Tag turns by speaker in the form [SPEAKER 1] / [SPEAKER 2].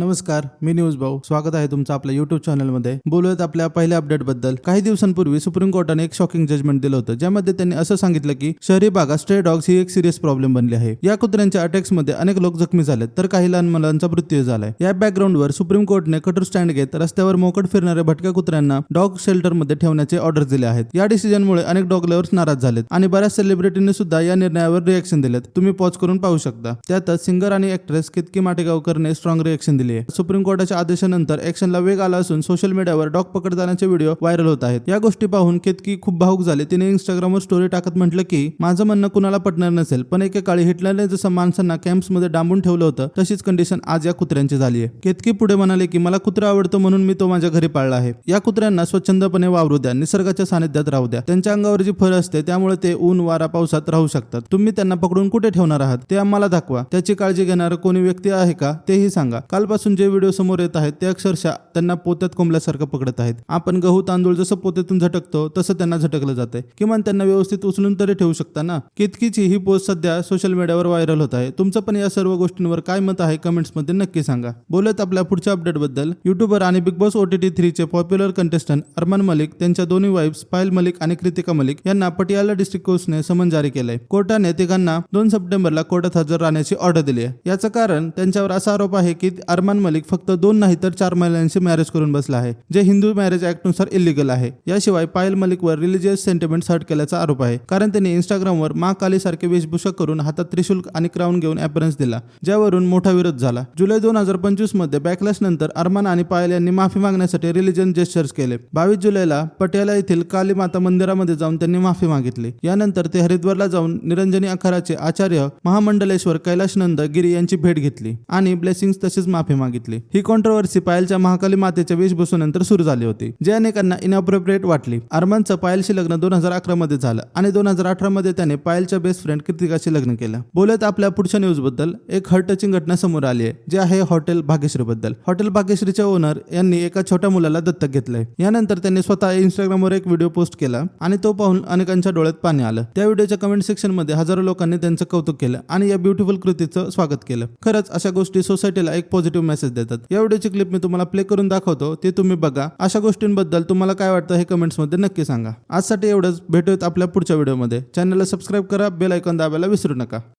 [SPEAKER 1] नमस्कार मी न्यूज भाऊ. स्वागत आहे तुमचं आपल्या युट्यूब चॅनलमध्ये बोलूयात आपल्या पहिल्या अपडेटबद्दल. काही दिवसांपूर्वी सुप्रीम कोर्टाने एक शॉकिंग जजमेंट दिलं होतं ज्यामध्ये त्यांनी असं सांगितलं की शहरी भागात स्ट्रे डॉग्स ही एक सिरियस प्रॉब्लेम बनली आहे. या कुत्र्यांच्या अटॅक्समध्ये अनेक लोक जखमी झालेत तर काही लहान मुलांचा मृत्यू झालाय. या बॅकग्राऊंडवर सुप्रीम कोर्टने कठोर स्टँड घेत रस्त्यावर मोकट फिरणाऱ्या भटक्या कुत्र्यांना डॉग शेल्टरमध्ये ठेवण्याचे ऑर्डर दिले आहेत. या डिसिजनमुळे अनेक डॉग लव्हर्स नाराज झालेत आणि बऱ्याच सेलिब्रिटींनी सुद्धा या निर्णयावर रिएक्शन दिलेत. तुम्ही पॉज करून पाहू शकता. त्यातच सिंगर आणि ऍक्ट्रेस कितकी माटेगावकरने स्ट्रॉंग रिएक्शन दिले आहे सुप्रीम कोर्टाच्या आदेशानंतर ऍक्शनला वेग आला असून सोशल मीडियावर डॉग पकडतानाचे व्हिडिओ व्हायरल होत आहेत. या गोष्टी पाहून केतकी खूप भाऊक झाले. तिने इंस्टाग्रामवर स्टोरी टाकत म्हटलं की माझं म्हणणं कुणाला पटणार नसेल पण एकेकाळी हिटलरने जसं माणसांना कॅम्प्समध्ये डांबून ठेवलं होतं तशीच कंडिशन आज या कुत्र्यांची झाली आहे केतकी पुढे म्हणाले की मला कुत्रा आवडतो म्हणून मी तो माझ्या घरी पाळला आहे. या कुत्र्यांना स्वच्छंदपणे वावरू द्या निसर्गाच्या सानिध्यात राहू द्या. त्यांच्या अंगावर जी फर असते त्यामुळे ते ऊन वारा पावसात राहू शकतात. तुम्ही त्यांना पकडून कुठे ठेवणार आहात? ते आम्हाला दाखवा. त्याची काळजी घेणारं कोणी व्यक्ती आहे का? तेही सांगा. कालपासून जे व्हिडिओ समोर येत आहेत ते अक्षरशः त्यांना पोत्यात कोंबल्यासारखं पकडत आहेत. आपण गहू तांदूळ जसं पोत्यातून झटकतो तसं त्यांना झटकलं जाते किमान त्यांना व्यवस्थित उचलून तरी ठेवू शकता ना? कितकीची ही पोस्ट सध्या सोशल मीडियावर व्हायरल होत आहे? तुमचं पण या सर्व गोष्टींवर काय मत आहे? कमेंट्समध्ये नक्की सांगा. बोलत आपल्या पुढच्या अपडेटबद्दल युट्यूबर आणि बिग बॉस ओटीटी थ्रीचे पॉप्युलर कंटेस्टंट अरमान मलिक त्यांच्या दोन्ही वाईफ्स पायल मलिक आणि कृतिका मलिक यांना पटियाला डिस्ट्रिक्ट कोर्टने समन जारी केलंय. कोर्टाने तिघांना दोन सप्टेंबरला कोर्टात हजर राहण्याची ऑर्डर दिली आहे. याचं कारण त्यांच्यावर असा आरोप आहे की अरमान मलिक फक्त दोन नाही तर चार महिलांशी मॅरेज करून बसला आहे जे हिंदू मॅरेज ऍक्टनुसार इलिगल आहे. याशिवाय पायल मलिकवर रिलिजियस सेंटिमेंट हर्ट केल्याचा आरोप आहे कारण त्यांनी इंस्टाग्रामवर मा काली सारखे वेशभूषा करून हातात त्रिशूल आणि क्राऊन घेऊन अपरन्स दिला ज्यावरून मोठा विरोध झाला. जुलै दोन हजार पंचवीसमध्ये बॅकलॅश नंतर अरमान आणि पायल यांनी माफी मागण्यासाठी रिलिजन जेस्टर्स केले. बावीस जुलैला पटियाला येथील काली माता मंदिरामध्ये जाऊन त्यांनी माफी मागितली. यानंतर ते हरिद्वारला जाऊन निरंजनी अखाराचे आचार्य महामंडलेश्वर कैलाश नंद गिरी यांची भेट घेतली आणि ब्लेसिंग्स तसेच माफी मागितली. ही कॉन्ट्रोवर्सी पायलच्या महाकाली मातेच्या वेशभूषेनंतर सुरू झाली होती जे अनेकांना इनअप्रोप्रिएट वाटली. अरमानचं पायलशी लग्न दोन हजार अकरा मध्ये झालं आणि दोन हजार अठरा मध्ये त्याने पायलच्या बेस्ट फ्रेंड कृतिकाशी लग्न केलं. बोलत आपल्या पुढच्या न्यूजबद्दल एक हर्ट टचिंग घटना समोर आली आहे जे आहे हॉटेल भाग्यश्री बद्दल. हॉटेल भाग्यश्रीच्या ओनर यांनी एका छोट्या मुलाला दत्तक घेतलंय. यानंतर त्यांनी स्वतः इंस्टाग्रामवर एक व्हिडिओ पोस्ट केला आणि तो पाहून अनेकांच्या डोळ्यात पाणी आलं. त्या व्हिडिओच्या कमेंट सेक्शनमध्ये हजारो लोकांनी त्यांचं कौतुक केलं आणि या ब्युटिफुल कृतीचं स्वागत केलं. खरंच अशा गोष्टी सोसायटीला एक पॉझिटिव्ह मेसेज देतात. या व्हिडिओची क्लिप मी तुम्हाला प्ले करून दाखवतो ते तुम्ही बघा. अशा गोष्टींबद्दल तुम्हाला काय वाटतं हे कमेंट्समध्ये नक्की सांगा. आजसाठी एवढंच. भेटूयात आपल्या पुढच्या व्हिडिओमध्ये चॅनलला सबस्क्राईब करा बेल ऐकॉन दाबायला विसरू नका.